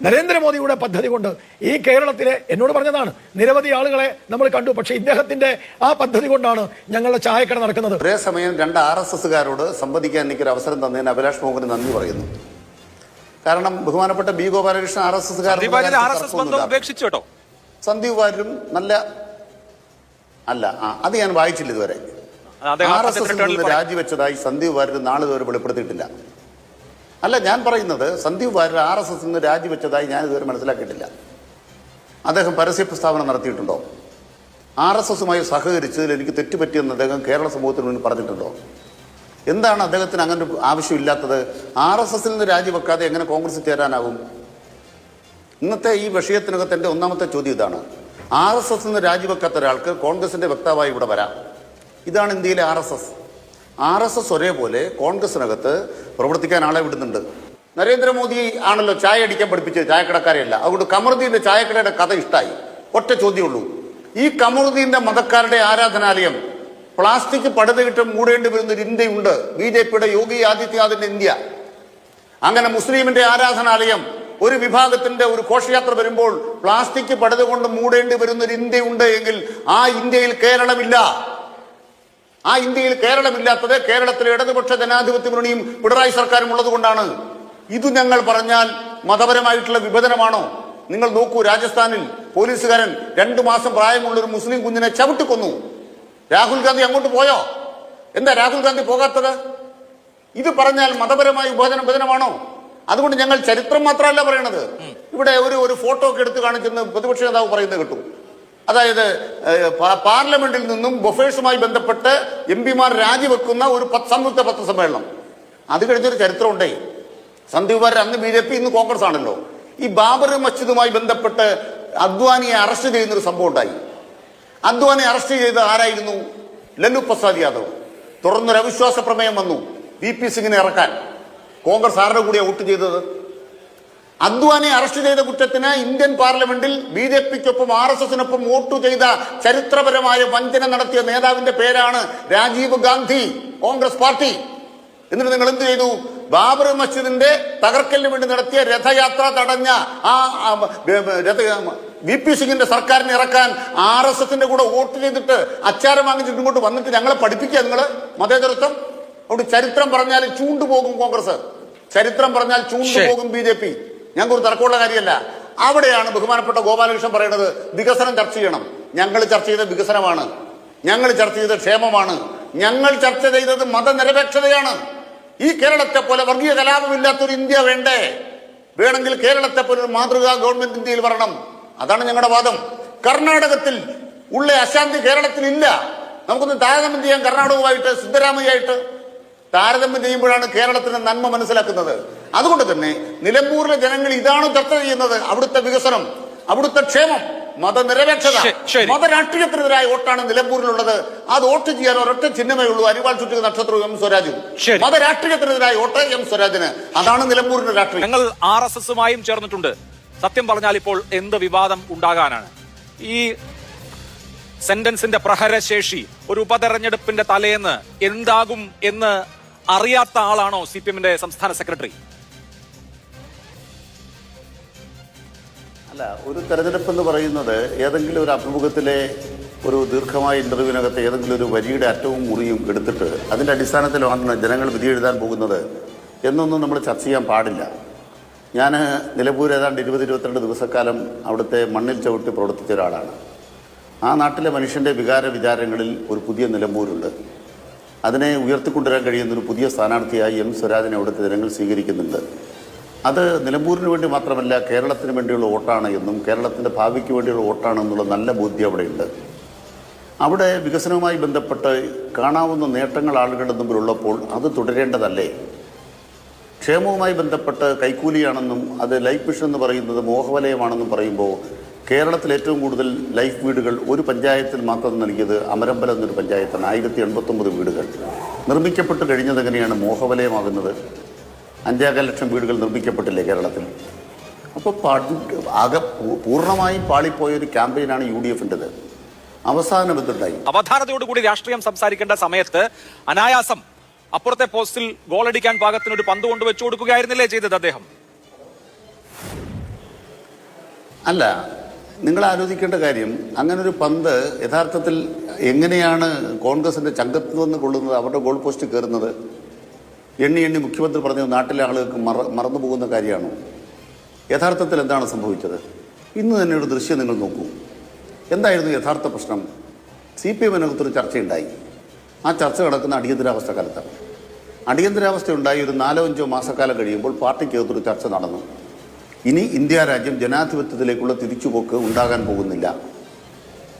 നരേന്ദ്രമോദിയുടെ പദ്ധതി കൊണ്ട് ഈ കേരളത്തിലെ എന്നോട് പറഞ്ഞതാണ് നിരവധി ആളുകളെ നമ്മൾ കണ്ടു പക്ഷേ ഇദ്ദേഹത്തിന്റെ ആ പദ്ധതി കൊണ്ടാണ് ഞങ്ങളുടെ ചായക്കട നടക്കുന്നത്. ഒരേ സമയം രണ്ട് ആർ എസ് എസ്സുകാരോട് സംവദിക്കാൻ എനിക്കൊരു അവസരം തന്നതിന് അഭിലാഷ് മോഹന് നന്ദി പറയുന്നു. കാരണം ബഹുമാനപ്പെട്ട B Gopalakrishnan R S Sandeep S S ബന്ധം എസ്സുകാർ സന്ദീപ് വാര്യരും നല്ല അല്ല ആ അത് ഞാൻ വായിച്ചില്ല ഇതുവരെ. ആർ എസ് എസ് രാജിവെച്ചതായി സന്ദീപ് വാര്യർ നാളെ ഇതുവരെ വെളിപ്പെടുത്തിയിട്ടില്ല. അല്ല ഞാൻ പറയുന്നത് Sandeep Warrier R S S നിന്ന് രാജിവെച്ചതായി ഞാൻ ഇതുവരെ മനസ്സിലാക്കിയിട്ടില്ല. അദ്ദേഹം പരസ്യ പ്രസ്താവന നടത്തിയിട്ടുണ്ടോ? ആർ എസ് എസുമായി സഹകരിച്ചതിൽ എനിക്ക് തെറ്റുപറ്റിയെന്ന് അദ്ദേഹം കേരള സമൂഹത്തിന് മുന്നിൽ പറഞ്ഞിട്ടുണ്ടോ? എന്താണ് അദ്ദേഹത്തിന് അങ്ങനെ ആവശ്യമില്ലാത്തത്? ആർ എസ് എസിൽ നിന്ന് രാജിവെക്കാതെ എങ്ങനെ കോൺഗ്രസ് ചേരാനാകും? ഇന്നത്തെ ഈ വിഷയത്തിനകത്ത് എന്റെ ഒന്നാമത്തെ ചോദ്യം ഇതാണ്. ആർ എസ് എസ് നിന്ന് രാജിവെക്കാത്ത ഒരാൾക്ക് കോൺഗ്രസിന്റെ വക്താവായി ഇവിടെ വരാം. ഇതാണ് ഇന്ത്യയിലെ R S S. R S S ഒരേപോലെ കോൺഗ്രസിനകത്ത് പ്രവർത്തിക്കാൻ ആളെ വിടുന്നുണ്ട്. നരേന്ദ്രമോദി ആണല്ലോ ചായ അടിക്കാൻ പഠിപ്പിച്ചത് ചായക്കടക്കാരെയല്ല. അതുകൊണ്ട് കമറുദ്ദീന്റെ ചായക്കടയുടെ കഥ ഇഷ്ടമായി ഒറ്റ ചോദ്യമുള്ളൂ. ഈ കമറുദ്ദീന്റെ മതക്കാരുടെ ആരാധനാലയം പ്ലാസ്റ്റിക് പടുതയിട്ട് മൂടേണ്ടി വരുന്ന ഒരു ഇന്ത്യയുണ്ട്. ബി ജെ പിയുടെ യോഗി ആദിത്യനാഥിന്റെ ഇന്ത്യ. അങ്ങനെ മുസ്ലിമിന്റെ ആരാധനാലയം ഒരു വിഭാഗത്തിന്റെ ഒരു ഘോഷയാത്ര വരുമ്പോൾ പ്ലാസ്റ്റിക് പടുതുകൊണ്ട് മൂടേണ്ടി വരുന്ന ഒരു ഇന്ത്യയുണ്ട് എങ്കിൽ ആ ഇന്ത്യയിൽ കേരളമില്ല. ആ ഇന്ത്യയിൽ കേരളമില്ലാത്തത് കേരളത്തിലെ ഇടതുപക്ഷ ജനാധിപത്യ മുന്നണിയും പിണറായി സർക്കാരും ഉള്ളതുകൊണ്ടാണ്. ഇത് ഞങ്ങൾ പറഞ്ഞാൽ മതപരമായിട്ടുള്ള വിഭജനമാണോ? നിങ്ങൾ നോക്കൂ രാജസ്ഥാനിൽ പോലീസുകാരൻ രണ്ടു മാസം പ്രായമുള്ള ഒരു മുസ്ലിം കുഞ്ഞിനെ ചവിട്ടിക്കൊന്നു. രാഹുൽ ഗാന്ധി അങ്ങോട്ട് പോയോ? എന്താ രാഹുൽ ഗാന്ധി പോകാത്തത്? ഇത് പറഞ്ഞാൽ മതപരമായ വിഭജന വിഭജനമാണോ? അതുകൊണ്ട് ഞങ്ങൾ ചരിത്രം മാത്രമല്ല പറയണത്. ഇവിടെ ഒരു ഒരു ഫോട്ടോ ഒക്കെ എടുത്ത് കാണിച്ചെന്ന് പ്രതിപക്ഷ നേതാവ് പറയുന്നത് കിട്ടും. അതായത് പാർലമെന്റിൽ നിന്നും ബൊഫേഴ്സുമായി ബന്ധപ്പെട്ട് എം പിമാർ രാജിവെക്കുന്ന ഒരു സംയുക്ത പത്രസമ്മേളനം. അത് കഴിഞ്ഞൊരു ചരിത്രമുണ്ടേ. സന്ദീപ് വാര്യർ അന്ന് ബി ജെ പി ഇന്ന് കോൺഗ്രസ് ആണല്ലോ. ഈ ബാബർ മസ്ജിദുമായി ബന്ധപ്പെട്ട് അദ്വാനിയെ അറസ്റ്റ് ചെയ്യുന്നൊരു സംഭവം ഉണ്ടായി. അദ്വാനെ അറസ്റ്റ് ചെയ്ത് ആരായിരുന്നു? ലല്ലു പ്രസാദ് യാദവ്. തുടർന്നൊരു അവിശ്വാസ പ്രമേയം വന്നു. വി പി സിംഗിനെ ഇറക്കാൻ. കോൺഗ്രസ് ആരുടെ കൂടിയാണ് വോട്ട് ചെയ്തത്? അദ്വാനെ അറസ്റ്റ് ചെയ്ത കുറ്റത്തിന് ഇന്ത്യൻ പാർലമെന്റിൽ ബി ജെ പിക്കൊപ്പം ആർ എസ് എസിനൊപ്പം വോട്ടു ചെയ്ത ചരിത്രപരമായ വഞ്ചന നടത്തിയ നേതാവിന്റെ പേരാണ് രാജീവ് ഗാന്ധി കോൺഗ്രസ് പാർട്ടി. എന്നിട്ട് നിങ്ങൾ എന്ത് ചെയ്തു? ബാബറി മസ്ജിദിന്റെ തകർക്കലിന് വേണ്ടി നടത്തിയ രഥയാത്ര തടഞ്ഞ ആ വി പി സിംഗിന്റെ സർക്കാരിനെ ഇറക്കാൻ ആർ എസ് എസിന്റെ കൂടെ വോട്ട് ചെയ്തിട്ട് അച്ചാരം വാങ്ങിച്ചിട്ട് ഇങ്ങോട്ട് വന്നിട്ട് ഞങ്ങളെ പഠിപ്പിക്കുക നിങ്ങൾ മതേതരത്വം? അതുകൊണ്ട് ചരിത്രം പറഞ്ഞാൽ ചൂണ്ടുപോകും കോൺഗ്രസ്. ചരിത്രം പറഞ്ഞാൽ ചൂണ്ടുപോകും ബി ജെ പി. ഞങ്ങൾക്ക് ഒരു തർക്കമുള്ള കാര്യമല്ല. അവിടെയാണ് ബഹുമാനപ്പെട്ട ഗോപാലകൃഷ്ണൻ പറയുന്നത് വികസനം ചർച്ച ചെയ്യണം. ഞങ്ങൾ ചർച്ച ചെയ്ത വികസനമാണ്. ഞങ്ങൾ ചർച്ച ചെയ്ത ക്ഷേമമാണ്. ഞങ്ങൾ ചർച്ച ചെയ്തത് മതനിരപേക്ഷതയാണ്. ഈ കേരളത്തെ പോലെ വർഗീയ കലാപമില്ലാത്തൊരു ഇന്ത്യ വേണ്ടേ? വേണമെങ്കിൽ കേരളത്തെ പോലെ ഒരു മാതൃകാ ഗവൺമെന്റ് ഇന്ത്യയിൽ വരണം. അതാണ് ഞങ്ങളുടെ വാദം. കർണാടകത്തിൽ ഉള്ള അശാന്തി കേരളത്തിൽ ഇല്ല നമുക്കൊന്ന് താരതമ്യം ചെയ്യാം കർണാടകവുമായിട്ട് സിദ്ധരാമയ്യായിട്ട് താരതമ്യം ചെയ്യുമ്പോഴാണ് കേരളത്തിന്റെ നന്മ മനസ്സിലാക്കുന്നത്. അതുകൊണ്ട് തന്നെ നിലമ്പൂരിലെ ജനങ്ങൾ ഇതാണ് ചർച്ച ചെയ്യുന്നത്. അവിടുത്തെ വികസനം അവിടുത്തെ ക്ഷേമം മതനിരപേക്ഷത മതരാഷ്ട്രീയത്തിനെതിരായ വോട്ടാണ് നിലമ്പൂരിലുള്ളത്. അത് വോട്ട് ചെയ്യാൻ ഒരൊറ്റ ചിഹ്നമേ ഉള്ളൂ. അരിവാൾ ചുറ്റുക നക്ഷത്രം എം സ്വരാജും. മതരാഷ്ട്രീയത്തിനെതിരായ വോട്ട് എം സ്വരാജിന്. അതാണ് നിലമ്പൂരിന്റെ രാഷ്ട്രീയം. ഞങ്ങൾ ആർ എസ് എസുമായും ചേർന്നിട്ടുണ്ട്. സത്യം പറഞ്ഞാൽ ഇപ്പോൾ എന്ത് വിവാദം ഉണ്ടാകാനാണ്? ഈ സെന്റൻസിന്റെ പ്രഹരശേഷി ഒരു ഉപതെരഞ്ഞെടുപ്പിന്റെ തലേന്ന് എന്താകും എന്ന് അറിയാത്ത ആളാണോ സി പി എമ്മിന്റെ സംസ്ഥാന സെക്രട്ടറി? അല്ല ഒരു തെരഞ്ഞെടുപ്പ് എന്ന് പറയുന്നത് ഏതെങ്കിലും ഒരു അഭിമുഖത്തിലെ ഒരു ദീർഘമായ ഇന്റർവ്യൂവിനകത്ത് ഏതെങ്കിലും ഒരു വരിയുടെ അറ്റവും മുറിയും എടുത്തിട്ട് അതിന്റെ അടിസ്ഥാനത്തിലാണ് ജനങ്ങൾ വിധി എഴുതാൻ പോകുന്നത് എന്നൊന്നും നമ്മൾ ചർച്ച ചെയ്യാൻ പാടില്ല. ഞാൻ നിലമ്പൂർ ഏതാണ്ട് ഇരുപത് ഇരുപത്തിരണ്ട് ദിവസക്കാലം അവിടുത്തെ മണ്ണിൽ ചവിട്ടി പ്രവർത്തിച്ച ഒരാളാണ്. ആ നാട്ടിലെ മനുഷ്യന്റെ വികാര വിചാരങ്ങളിൽ ഒരു പുതിയ നിലമ്പൂരുണ്ട്. അതിനെ ഉയർത്തിക്കൊണ്ടുവരാൻ കഴിയുന്ന ഒരു പുതിയ സ്ഥാനാർത്ഥിയായി എം സ്വരാജിനെ അവിടുത്തെ ജനങ്ങൾ സ്വീകരിക്കുന്നുണ്ട്. അത് നിലമ്പൂരിന് വേണ്ടി മാത്രമല്ല കേരളത്തിന് വേണ്ടിയുള്ള വോട്ടാണ് എന്നും കേരളത്തിന്റെ ഭാവിക്ക് വേണ്ടിയുള്ള വോട്ടാണ് എന്നുള്ള നല്ല ബോധ്യം അവിടെയുണ്ട്. അവിടെ വികസനവുമായി ബന്ധപ്പെട്ട് കാണാവുന്ന നേട്ടങ്ങൾ ആളുകളുടെ മുമ്പിലുള്ളപ്പോൾ അത് തുടരേണ്ടതല്ലേ? ക്ഷേമവുമായി ബന്ധപ്പെട്ട് കൈക്കൂലിയാണെന്നും അത് ലൈഫ് മിഷൻ എന്ന് പറയുന്നത് മോഹവലയമാണെന്നും പറയുമ്പോൾ കേരളത്തിൽ ഏറ്റവും കൂടുതൽ ലൈഫ് വീടുകൾ ഒരു പഞ്ചായത്തിൽ മാത്രം നൽകിയത് അമരമ്പലം എന്നൊരു പഞ്ചായത്താണ് ആയിരത്തി എൺപത്തൊമ്പത് വീടുകൾ. നിർമ്മിക്കപ്പെട്ട് കഴിഞ്ഞത് എങ്ങനെയാണ് മോഹവലയമാകുന്നത്? അഞ്ചേകാൽ ലക്ഷം വീടുകൾ നിർമ്മിക്കപ്പെട്ടില്ലേ കേരളത്തിൽ? അപ്പോൾ പണ്ട് ആകെ പൂർണമായും പാളിപ്പോയൊരു ക്യാമ്പയിനാണ് യു ഡി എഫിന്റെത് അവസാനം എന്തുണ്ടായി അവധാനതയോടുകൂടി രാഷ്ട്രീയം സംസാരിക്കേണ്ട സമയത്ത് അനായാസം അപ്പുറത്തെ പോസ്റ്റിൽ ഗോളടിക്കാൻ പാകത്തിന് ഒരു പന്ത് കൊണ്ട് വെച്ചു കൊടുക്കുകയായിരുന്നില്ലേ ചെയ്തത് അദ്ദേഹം? അല്ല നിങ്ങൾ ആലോചിക്കേണ്ട കാര്യം അങ്ങനെ ഒരു പന്ത് യഥാർത്ഥത്തിൽ എങ്ങനെയാണ് കോൺഗ്രസിന്റെ ചങ്കത്ത് നിന്ന് കൊള്ളുന്നത് അവരുടെ ഗോൾ പോസ്റ്റ് കയറുന്നത്? എണ്ണി എണ്ണി മുഖ്യമന്ത്രി പറഞ്ഞത് നാട്ടിലെ ആളുകൾക്ക് മറ മറന്നു പോകുന്ന കാര്യമാണോ? യഥാർത്ഥത്തിൽ എന്താണ് സംഭവിച്ചത്? ഇന്ന് തന്നെ ഒരു ദൃശ്യം നിങ്ങൾ നോക്കൂ. എന്തായിരുന്നു യഥാർത്ഥ പ്രശ്നം? സി പി എമ്മിനകത്തൊരു ചർച്ചയുണ്ടായി. ആ ചർച്ച നടക്കുന്ന അടിയന്തരാവസ്ഥ കാലത്താണ്. അടിയന്തരാവസ്ഥ ഉണ്ടായി ഒരു നാലോ അഞ്ചോ മാസക്കാലം കഴിയുമ്പോൾ പാർട്ടിക്കകത്തൊരു ചർച്ച നടന്നു. ഇനി ഇന്ത്യ രാജ്യം ജനാധിപത്യത്തിലേക്കുള്ള തിരിച്ചുപോക്ക് ഉണ്ടാകാൻ പോകുന്നില്ല.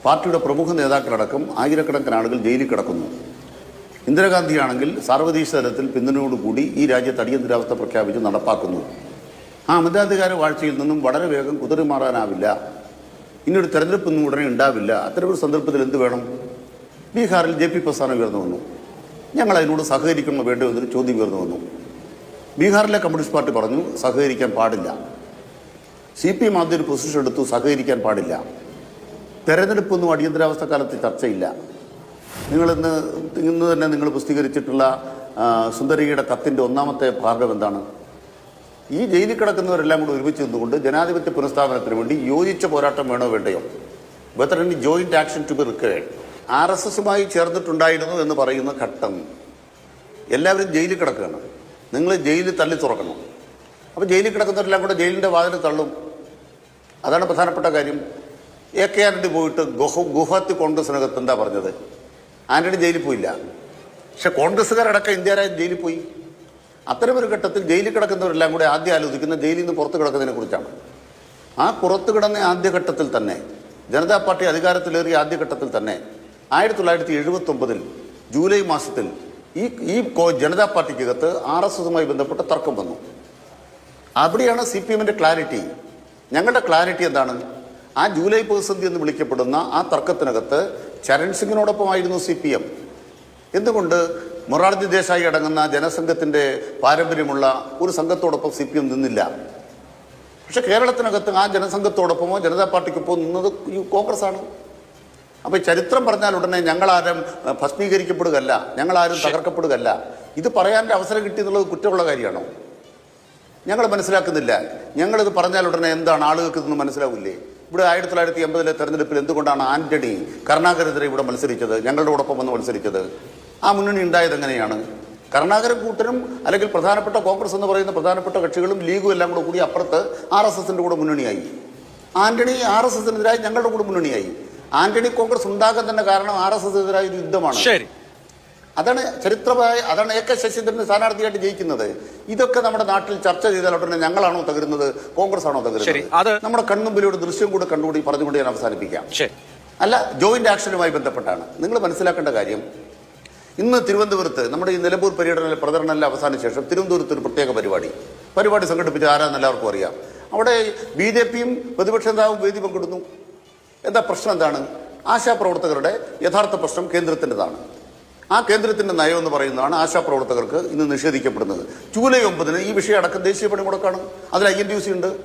പാർട്ടിയുടെ പ്രമുഖ നേതാക്കളടക്കം ആയിരക്കണക്കിന് ആളുകൾ ജയിലിൽ കിടക്കുന്നു. ഇന്ദിരാഗാന്ധിയാണെങ്കിൽ സാർവദേശീയ തലത്തിൽ പിന്തുണയോടുകൂടി ഈ രാജ്യത്ത് അടിയന്തരാവസ്ഥ പ്രഖ്യാപിച്ച് നടപ്പാക്കുന്നു. ആ അമിതാധികാര വാഴ്ചയിൽ നിന്നും വളരെ വേഗം കുതിറിമാറാനാവില്ല ഇനിയൊരു തെരഞ്ഞെടുപ്പൊന്നും ഉടനെ ഉണ്ടാവില്ല. അത്തരമൊരു സന്ദർഭത്തിൽ എന്ത് വേണം? ബീഹാറിൽ ജെ പി പ്രസ്ഥാനം ഉയർന്നു വന്നു. ഞങ്ങൾ അതിനോട് സഹകരിക്കണോ വേണ്ടോ എന്നൊരു ചോദ്യം ഉയർന്നു വന്നു. ബീഹാറിലെ കമ്മ്യൂണിസ്റ്റ് പാർട്ടി പറഞ്ഞു സഹകരിക്കാൻ പാടില്ല. സി പി എം ഒരു പൊസിഷൻ എടുത്തു സഹകരിക്കാൻ പാടില്ല. തെരഞ്ഞെടുപ്പൊന്നും അടിയന്തരാവസ്ഥ കാലത്ത് ചർച്ചയില്ല. നിങ്ങളിന്ന് ഇന്ന് തന്നെ നിങ്ങൾ പുസ്തീകരിച്ചിട്ടുള്ള സുന്ദരിയുടെ കത്തിന്റെ ഒന്നാമത്തെ ഭാഗം എന്താണ്? ഈ ജയിലിൽ കിടക്കുന്നവരെല്ലാം കൂടി ഒരുമിച്ച് നിന്നുകൊണ്ട് ജനാധിപത്യ പുനഃസ്ഥാപനത്തിന് വേണ്ടി യോജിച്ച പോരാട്ടം വേണോ വേണ്ടയോ? Whether any joint action to be required R S എസുമായി ചേർന്നിട്ടുണ്ടായിരുന്നു എന്ന് പറയുന്ന ഘട്ടം. എല്ലാവരും ജയിലിൽ കിടക്കുകയാണ്. നിങ്ങൾ ജയിലിൽ തള്ളി തുറക്കണം. അപ്പോൾ ജയിലിൽ കിടക്കുന്നവരെല്ലാം കൂടെ ജയിലിന്റെ വാതിൽ തള്ളും. അതാണ് പ്രധാനപ്പെട്ട കാര്യം. എ കെ ആറിന്റെ പോയിട്ട് ഗുഹ ഗുഹത്തി കോൺഗ്രസിനകത്ത് എന്താ പറഞ്ഞത്? ആന്റണി ജയിലിൽ പോയില്ല. പക്ഷെ കോൺഗ്രസ്സുകാരടക്കം ഇന്ത്യ രാജ്യം ജയിലിൽ പോയി. അത്തരമൊരു ഘട്ടത്തിൽ ജയിലിൽ കിടക്കുന്നവരെല്ലാം കൂടെ ആദ്യം ആലോചിക്കുന്ന ജയിലിൽ നിന്ന് പുറത്ത് കിടക്കുന്നതിനെ കുറിച്ചാണ്. ആ പുറത്തു കിടന്ന ആദ്യഘട്ടത്തിൽ തന്നെ ജനതാ പാർട്ടി അധികാരത്തിലേറിയ ആദ്യഘട്ടത്തിൽ തന്നെ ആയിരത്തി തൊള്ളായിരത്തി എഴുപത്തി ഒമ്പതിൽ ജൂലൈ മാസത്തിൽ ഈ ഈ ജനതാ പാർട്ടിക്കകത്ത് ആർ എസ് എസുമായി ബന്ധപ്പെട്ട തർക്കം വന്നു. അവിടെയാണ് സി പി എമ്മിന്റെ ക്ലാരിറ്റി. ഞങ്ങളുടെ ക്ലാരിറ്റി എന്താണ്? ആ ജൂലൈ പ്രതിസന്ധി എന്ന് വിളിക്കപ്പെടുന്ന ആ തർക്കത്തിനകത്ത് ചരൺ സിംഗിനോടൊപ്പമായിരുന്നു സി പി എം. എന്തുകൊണ്ട് മൊറാർജി ദേശായി അടങ്ങുന്ന ജനസംഘത്തിന്റെ പാരമ്പര്യമുള്ള ഒരു സംഘത്തോടൊപ്പം സി പി എം നിന്നില്ല? പക്ഷെ കേരളത്തിനകത്ത് ആ ജനസംഘത്തോടൊപ്പമോ ജനതാ പാർട്ടിക്കൊപ്പമോ നിന്നത് ഈ കോൺഗ്രസ് ആണ് അപ്പോൾ ചരിത്രം പറഞ്ഞാൽ ഉടനെ ഞങ്ങളാരും ഭസ്മീകരിക്കപ്പെടുകയല്ല ഞങ്ങളാരും തകർക്കപ്പെടുകയല്ല. ഇത് പറയാൻ അവസരം കിട്ടി എന്നുള്ളത് കുറ്റമുള്ള കാര്യമാണോ? ഞങ്ങൾ മനസ്സിലാക്കുന്നില്ല. ഞങ്ങളിത് പറഞ്ഞാൽ ഉടനെ എന്താണ് ആളുകൾക്ക് ഇതൊന്നും മനസ്സിലാവില്ലേ? ഇവിടെ ആയിരത്തി തൊള്ളായിരത്തി എൺപതിലെ തെരഞ്ഞെടുപ്പിൽ എന്തുകൊണ്ടാണ് ആന്റണി കരുണാകരനെതിരെ ഇവിടെ മത്സരിച്ചത്? ഞങ്ങളുടെ ഒപ്പം വന്ന് മത്സരിച്ചത്? ആ മുന്നണി ഉണ്ടായത് എങ്ങനെയാണ്? കരുണാകരൻ കൂട്ടരും അല്ലെങ്കിൽ പ്രധാനപ്പെട്ട കോൺഗ്രസ് എന്ന് പറയുന്ന പ്രധാനപ്പെട്ട കക്ഷികളും ലീഗും എല്ലാം കൂടെ കൂടി അപ്പുറത്ത് ആർ എസ് എസിന്റെ കൂടെ മുന്നണിയായി. ആന്റണി ആർ എസ് എസിനെതിരായി ഞങ്ങളുടെ കൂടെ മുന്നണിയായി. ആന്റണി കോൺഗ്രസ് ഉണ്ടാകാൻ തന്നെ കാരണം ആർ എസ് എസിനെതിരായ ഒരു യുദ്ധമാണ്. ശരി. അതാണ് ചരിത്രമായ അതാണ് എ കെ ശശീന്ദ്രൻ സ്ഥാനാർത്ഥിയായിട്ട് ജയിക്കുന്നത്. ഇതൊക്കെ നമ്മുടെ നാട്ടിൽ ചർച്ച ചെയ്താൽ ഉടനെ ഞങ്ങളാണോ തകരുന്നത്? കോൺഗ്രസ് ആണോ തകരുന്നത് അത് നമ്മുടെ കൺമുമ്പിലൂടെ ദൃശ്യം കൂടെ കണ്ടുകൂടി പറഞ്ഞുകൊണ്ട് ഞാൻ അവസാനിപ്പിക്കാം. അല്ല ജോയിന്റ് ആക്ഷനുമായി ബന്ധപ്പെട്ടാണ്. നിങ്ങൾ മനസ്സിലാക്കേണ്ട കാര്യം ഇന്ന് തിരുവനന്തപുരത്ത് നമ്മുടെ ഈ നിലമ്പൂർ പര്യടന പ്രചരണമെല്ലാം അവസാന ശേഷം തിരുവനന്തപുരത്ത് ഒരു പ്രത്യേക പരിപാടി. പരിപാടി സംഘടിപ്പിച്ച ആരാന്ന് എല്ലാവർക്കും അറിയാം. അവിടെ ബി ജെ പിയും പ്രതിപക്ഷ നേതാവും വേദി പങ്കിടുന്നു. എന്താ പ്രശ്നം എന്താണ്? ആശാപ്രവർത്തകരുടെ യഥാർത്ഥ പ്രശ്നം കേന്ദ്രത്തിന്റെതാണ്. ആ കേന്ദ്രത്തിന്റെ നയം എന്ന് പറയുന്നതാണ് ആശാപ്രവർത്തകർക്ക് ഇന്ന് നിഷേധിക്കപ്പെടുന്നത്. ജൂലൈ ഒമ്പതിന് ഈ വിഷയം അടക്കം ദേശീയ പണിമുടക്കാണ് അതിൽ ഐ എൻ ടി സി ഉണ്ട്.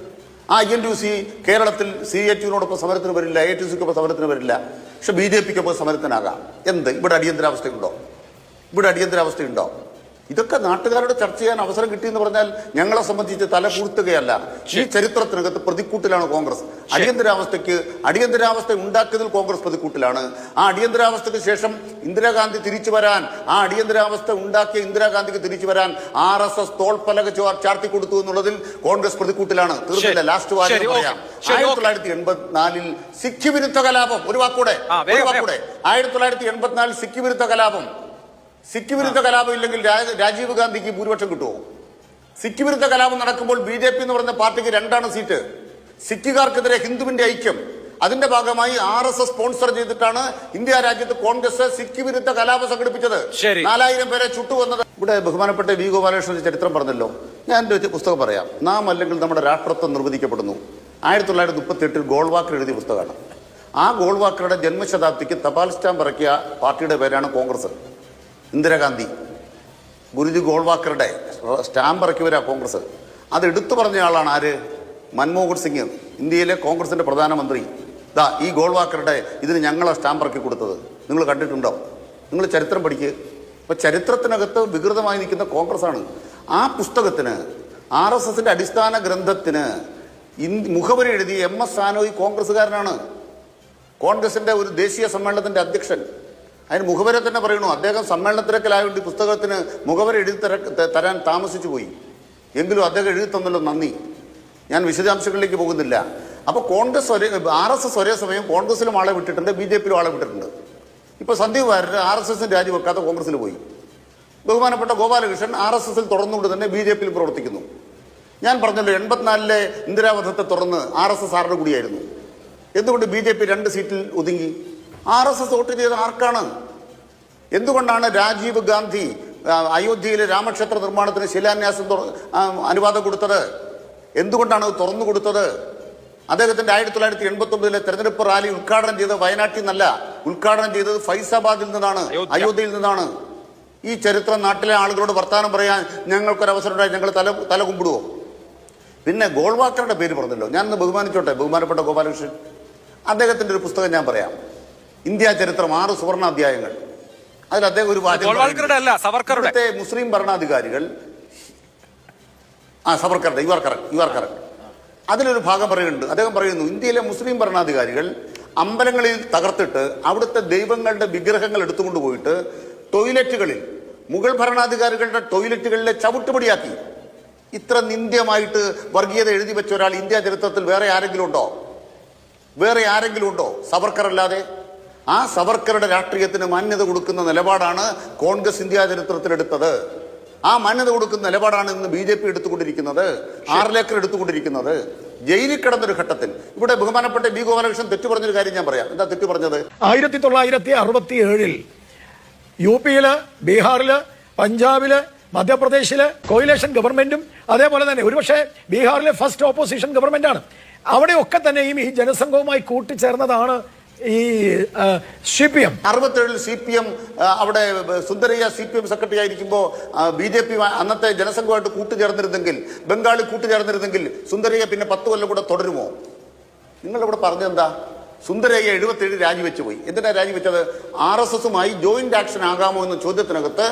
ആ ഐ എൻ ടി സി കേരളത്തിൽ സി എച്ച് യുനോടൊപ്പം സമരത്തിന് വരില്ല ഐ ടി സിക്കൊപ്പം സമരത്തിന് വരില്ല. പക്ഷെ ബി ജെ പിക്കൊപ്പം സമരത്തിനാകാം. എന്ത്? ഇവിടെ അടിയന്തരാവസ്ഥയുണ്ടോ? ഇവിടെ അടിയന്തരാവസ്ഥയുണ്ടോ? ഇതൊക്കെ നാട്ടുകാരോട് ചർച്ച ചെയ്യാൻ അവസരം കിട്ടി എന്ന് പറഞ്ഞാൽ ഞങ്ങളെ സംബന്ധിച്ച് തല പൂഴ്ത്തുകയല്ല ഈ ചരിത്രത്തിനകത്ത് പ്രതിക്കൂട്ടിലാണ് കോൺഗ്രസ്. അടിയന്തരാവസ്ഥയ്ക്ക് അടിയന്തരാവസ്ഥ ഉണ്ടാക്കിയതിൽ കോൺഗ്രസ് പ്രതിക്കൂട്ടിലാണ്. ആ അടിയന്തരാവസ്ഥയ്ക്ക് ശേഷം ഇന്ദിരാഗാന്ധി തിരിച്ചു വരാൻ ആ അടിയന്തരാവസ്ഥ ഉണ്ടാക്കിയ ഇന്ദിരാഗാന്ധിക്ക് തിരിച്ചു വരാൻ ആർ എസ് എസ് തോൾപ്പലക ചാർത്തി കൊടുത്തു എന്നുള്ളതിൽ കോൺഗ്രസ് പ്രതിക്കൂട്ടിലാണ്. തീർന്നില്ല. ലാസ്റ്റ് വാചകം. പറയാം. ആയിരത്തി തൊള്ളായിരത്തി എൺപത്തിനാലിൽ സിഖ് വിരുദ്ധ കലാപം. ഒരു വാക്കൂടെ ഒരു വാക്കൂടെ ആയിരത്തി തൊള്ളായിരത്തി എൺപത്തിനാലിൽ സിഖ് വിരുദ്ധ കലാപം. സിഖ് വിരുദ്ധ കലാപം ഇല്ലെങ്കിൽ രാജീവ് ഗാന്ധിക്ക് ഭൂരിപക്ഷം കിട്ടുമോ സിഖ് വിരുദ്ധ കലാപം നടക്കുമ്പോൾ ബി ജെ പി എന്ന് പറയുന്ന പാർട്ടിക്ക് രണ്ടാണ് സീറ്റ്. സിഖുകാർക്കെതിരെ ഹിന്ദുവിന്റെ ഐക്യം. അതിന്റെ ഭാഗമായി ആർ എസ് എസ് സ്പോൺസർ ചെയ്തിട്ടാണ് ഇന്ത്യ രാജ്യത്ത് കോൺഗ്രസ് സിഖ് വിരുദ്ധ കലാപം സംഘടിപ്പിച്ചത്. നാലായിരം പേരെ ചുട്ടുവന്നത് ഇവിടെ ബഹുമാനപ്പെട്ട വി ഗോപാലകൃഷ്ണന്റെ ചരിത്രം പറഞ്ഞല്ലോ. ഞാൻ ഒരു പുസ്തകം പറയാം. നാം അല്ലെങ്കിൽ നമ്മുടെ രാഷ്ട്രത്വം നിർവചിക്കപ്പെടുന്നു ആയിരത്തി തൊള്ളായിരത്തി മുപ്പത്തി എട്ടിൽ ഗോൾവാക്കർ എഴുതിയ പുസ്തകമാണ്. ആ ഗോൾവാക്കറുടെ ജന്മശതാബ്ദിക്ക് തപാൽ സ്റ്റാമ്പ് ഇറക്കിയ പാർട്ടിയുടെ പേരാണ് കോൺഗ്രസ്. ഇന്ദിരാഗാന്ധി ഗുരുജി ഗോൾവാക്കറുടെ സ്റ്റാമ്പ് ഇറക്കി വരാ കോൺഗ്രസ്. അത് എടുത്തു പറഞ്ഞ ആളാണ് ആര്? മൻമോഹൻ സിംഗ്. ഇന്ത്യയിലെ കോൺഗ്രസിന്റെ പ്രധാനമന്ത്രി. ദാ ഈ ഗോൾവാക്കറുടെ ഇതിന് ഞങ്ങളെ സ്റ്റാമ്പ് ഇറക്കി കൊടുത്തത്. നിങ്ങൾ കണ്ടിട്ടുണ്ടോ? നിങ്ങൾ ചരിത്രം പഠിക്കുക അപ്പൊ ചരിത്രത്തിനകത്ത് വികൃതമായി നിൽക്കുന്ന കോൺഗ്രസ്സാണ്. ആ പുസ്തകത്തിന് ആർ എസ് എസിന്റെ അടിസ്ഥാന ഗ്രന്ഥത്തിന് മുഖവരി എഴുതി എം എസ് സാനോയി കോൺഗ്രസ്സുകാരനാണ്. കോൺഗ്രസിന്റെ ഒരു ദേശീയ സമ്മേളനത്തിന്റെ അധ്യക്ഷൻ. അതിന് മുഖവര തന്നെ പറയണു. അദ്ദേഹം സമ്മേളനത്തിരക്കലായതുകൊണ്ട് പുസ്തകത്തിന് മുഖവര എഴുതി തര- തരാൻ താമസിച്ചു പോയി. എങ്കിലും അദ്ദേഹം എഴുതി തന്നല്ലോ നന്ദി. ഞാൻ വിശദാംശങ്ങളിലേക്ക് പോകുന്നില്ല. അപ്പോൾ കോൺഗ്രസ് ഒരേ ആർ എസ് എസ് ഒരേ സമയം കോൺഗ്രസിലും ആളെ വിട്ടിട്ടുണ്ട് ബി ജെ പിയിലും ആളെ വിട്ടിട്ടുണ്ട്. ഇപ്പോൾ സന്ദീപ് വാര്യർ ആർ എസ് എസിന് രാജിവെക്കാതെ കോൺഗ്രസിൽ പോയി. ബഹുമാനപ്പെട്ട ഗോപാലകൃഷ്ണൻ ആർ എസ് എസിൽ തുറന്നുകൊണ്ട് തന്നെ ബി ജെ പിയിൽ പ്രവർത്തിക്കുന്നു. ഞാൻ പറഞ്ഞല്ലോ എൺപത്തിനാലിലെ ഇന്ദിരാവധത്തെ തുറന്ന് ആർ എസ് എസ് ആരുടെ കൂടിയായിരുന്നു. എന്തുകൊണ്ട് ബി ജെ പി രണ്ട് സീറ്റിൽ ഒതുങ്ങി? ആർ എസ് എസ് വോട്ട് ചെയ്ത ആർക്കാണ്? എന്തുകൊണ്ടാണ് രാജീവ് ഗാന്ധി അയോധ്യയിലെ രാമക്ഷേത്ര നിർമ്മാണത്തിന് ശിലാന്യാസം അനുവാദം കൊടുത്തത്? എന്തുകൊണ്ടാണ് അത് തുറന്നു കൊടുത്തത്? അദ്ദേഹത്തിന്റെ ആയിരത്തി തൊള്ളായിരത്തി എൺപത്തി ഒമ്പതിലെ തെരഞ്ഞെടുപ്പ് റാലി ഉദ്ഘാടനം ചെയ്തത് വയനാട്ടിൽ നിന്നല്ല. ഉദ്ഘാടനം ചെയ്തത് ഫൈസാബാദിൽ നിന്നാണ് അയോധ്യയിൽ നിന്നാണ്. ഈ ചരിത്രം നാട്ടിലെ ആളുകളോട് വർത്തമാനം പറയാൻ ഞങ്ങൾക്കൊരവസരം ഉണ്ടായി ഞങ്ങൾ തല തല കുമ്പിടുവോ? പിന്നെ ഗോൾവാക്കറുടെ പേര് പറഞ്ഞല്ലോ. ഞാനൊന്ന് ബഹുമാനിച്ചോട്ടെ ബഹുമാനപ്പെട്ട ഗോപാലകൃഷ്ണൻ. അദ്ദേഹത്തിന്റെ ഒരു പുസ്തകം ഞാൻ പറയാം. ഇന്ത്യ ചരിത്രം ആറ് സുവർണ അധ്യായങ്ങൾ അതിൽ അദ്ദേഹം ഒരു ഇവിടുത്തെ മുസ്ലിം ഭരണാധികാരികൾ ആ സവർക്കറുടെ യുവർ കറക്റ്റ് യുവർ കറക്റ്റ് അതിലൊരു ഭാഗം പറയുന്നുണ്ട്. അദ്ദേഹം പറയുന്നു ഇന്ത്യയിലെ മുസ്ലിം ഭരണാധികാരികൾ അമ്പലങ്ങളിൽ തകർത്തിട്ട് അവിടുത്തെ ദൈവങ്ങളുടെ വിഗ്രഹങ്ങൾ എടുത്തുകൊണ്ട് പോയിട്ട് ടോയ്ലറ്റുകളിൽ മുഗൾ ഭരണാധികാരികളുടെ ടോയ്ലറ്റുകളിലെ ചവിട്ടുപടിയാക്കി. ഇത്ര നിന്ദ്യമായിട്ട് വർഗീയത എഴുതി വെച്ച ഒരാൾ ഇന്ത്യ ചരിത്രത്തിൽ വേറെ ആരെങ്കിലും ഉണ്ടോ? വേറെ ആരെങ്കിലും ഉണ്ടോ? സവർക്കർ അല്ലാതെ ആ സവർക്കറുടെ രാഷ്ട്രീയത്തിന് മാന്യത കൊടുക്കുന്ന നിലപാടാണ് കോൺഗ്രസ് ഇന്ത്യ ചരിത്രത്തിലെടുത്തത്. ആ മാന്യത കൊടുക്കുന്ന നിലപാടാണ് ഇന്ന് ബി ജെ പി എടുത്തുകൊണ്ടിരിക്കുന്നത് ആറിലേക്കർ എടുത്തുകൊണ്ടിരിക്കുന്നത്. ജയിലിൽ കിടന്നൊരു ഘട്ടത്തിൽ. ഇവിടെ ബഹുമാനപ്പെട്ട ബി ഗോപാലകൃഷ്ണൻ തെറ്റു പറഞ്ഞൊരു കാര്യം ഞാൻ പറയാം. എന്താ തെറ്റു പറഞ്ഞത്? ആയിരത്തി തൊള്ളായിരത്തി അറുപത്തി ഏഴിൽ യു പിയിൽ ബീഹാറിൽ പഞ്ചാബിൽ മധ്യപ്രദേശിൽ കോയിലേഷൻ ഗവൺമെന്റും അതേപോലെ തന്നെ ഒരുപക്ഷെ ബീഹാറിലെ ഫസ്റ്റ് ഓപ്പോസിഷൻ ആണ് അവിടെയൊക്കെ തന്നെയും ഈ ജനസംഘവുമായി കൂട്ടിച്ചേർന്നതാണ് ഈ സി പി എം അറുപത്തേഴിൽ സി പി എം അവിടെ Sundarayya C P M secretary ആയിരിക്കുമ്പോൾ ബി ജെ പി അന്നത്തെ ജനസംഘമായിട്ട് കൂട്ടുചേർന്നിരുന്നെങ്കിൽ ബംഗാളിൽ കൂട്ടുചേർന്നിരുന്നെങ്കിൽ സുന്ദരയ്യ പിന്നെ പത്ത് കൊല്ലം കൂടെ തുടരുമോ? നിങ്ങളിവിടെ പറഞ്ഞെന്താ സുന്ദരയ്യ എഴുപത്തേഴ് രാജിവെച്ച് പോയി. എന്തിനാ രാജിവെച്ചത്? ആർ എസ് എസുമായി ജോയിന്റ് ആക്ഷൻ ആകാമോ എന്ന ചോദ്യത്തിനകത്ത്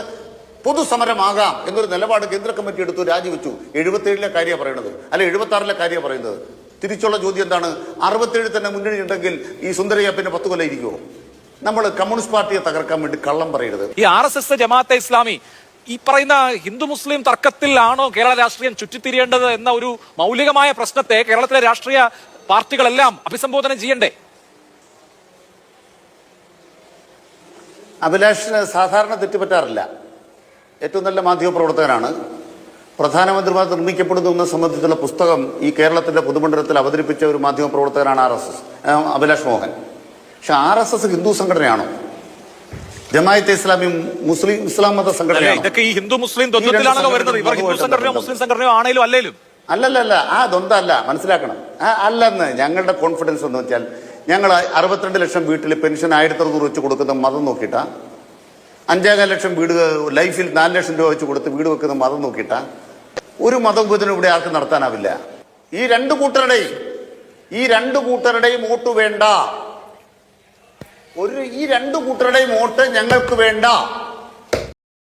പൊതുസമരമാകാം എന്നൊരു നിലപാട് കേന്ദ്ര കമ്മിറ്റി എടുത്തു രാജിവെച്ചു. എഴുപത്തേഴിലെ കാര്യമാണ് പറയുന്നത് അല്ല എഴുപത്തി ആറിലെ കാര്യമാണ് പറയുന്നത്. തിരിച്ചുള്ള ചോദ്യം എന്താണ്? അറുപത്തേഴ് തന്നെ മുന്നണി ഉണ്ടെങ്കിൽ ഈ സുന്ദരയ്യ പിന്നെ പത്ത് കൊല്ലം ഇരിക്കുമോ നമ്മൾ കമ്മ്യൂണിസ്റ്റ് പാർട്ടിയെ തകർക്കാൻ വേണ്ടി കള്ളം പറയരുത്. ഈ R S S Jamaate Islami ഈ പറയുന്ന ഹിന്ദു മുസ്ലിം തർക്കത്തിലാണോ കേരള രാഷ്ട്രീയം ചുറ്റിത്തിരിയേണ്ടത് എന്ന ഒരു മൗലികമായ പ്രശ്നത്തെ കേരളത്തിലെ രാഷ്ട്രീയ പാർട്ടികളെല്ലാം അഭിസംബോധന ചെയ്യണ്ടേ? അഭിലാഷിന് സാധാരണ തെറ്റുപറ്റാറില്ല. ഏറ്റവും നല്ല മാധ്യമ പ്രധാനമന്ത്രിമാർ നിർമ്മിക്കപ്പെടുന്ന സംബന്ധിച്ചുള്ള പുസ്തകം ഈ കേരളത്തിന്റെ പൊതുമണ്ഡലത്തിൽ അവതരിപ്പിച്ച ഒരു മാധ്യമ പ്രവർത്തകനാണ് R S S Abhilash Mohan. പക്ഷെ ആർ എസ് എസ് ഹിന്ദു സംഘടനയാണോ? ജമായത്തെ ഇസ്ലാമി മുസ്ലിം ഇസ്ലാം മത സംഘടനയാണോ? ഇതൊക്കെ ഈ ഹിന്ദു മുസ്ലിം ദ്വന്ദ്വത്തിലാണല്ലോ വരുന്നത്. ഇവർ ഹിന്ദു സംഘടനയോ മുസ്ലിം സംഘടനയോ ആണേലും അല്ലേലും? അല്ലല്ലല്ല ആ ദ്വന്ദ്വല്ല മനസ്സിലാക്കണം. അല്ലെന്ന് ഞങ്ങളുടെ കോൺഫിഡൻസ് എന്ന് വെച്ചാൽ ഞങ്ങൾ അറുപത്തിരണ്ട് ലക്ഷം വീട്ടിൽ പെൻഷൻ ആയിരത്തി അറുന്നൂറ് വെച്ച് കൊടുക്കുന്ന മതം നോക്കിയിട്ടാ അഞ്ചേകാൽ ലക്ഷം വീട് ലൈഫിൽ നാല് ലക്ഷം രൂപ വെച്ച് കൊടുത്ത് വീട് വെക്കുന്ന മതം നോക്കിയിട്ടാ ഒരു മതവിഭജനം ഇവിടെ ആർക്കും നടത്താനാവില്ല. ഈ രണ്ട് കൂട്ടരുടെയും ഈ രണ്ട് കൂട്ടരുടെയും വോട്ട് വേണ്ട. ഒരു ഈ രണ്ട് കൂട്ടരുടെയും വോട്ട് ഞങ്ങൾക്ക് വേണ്ട.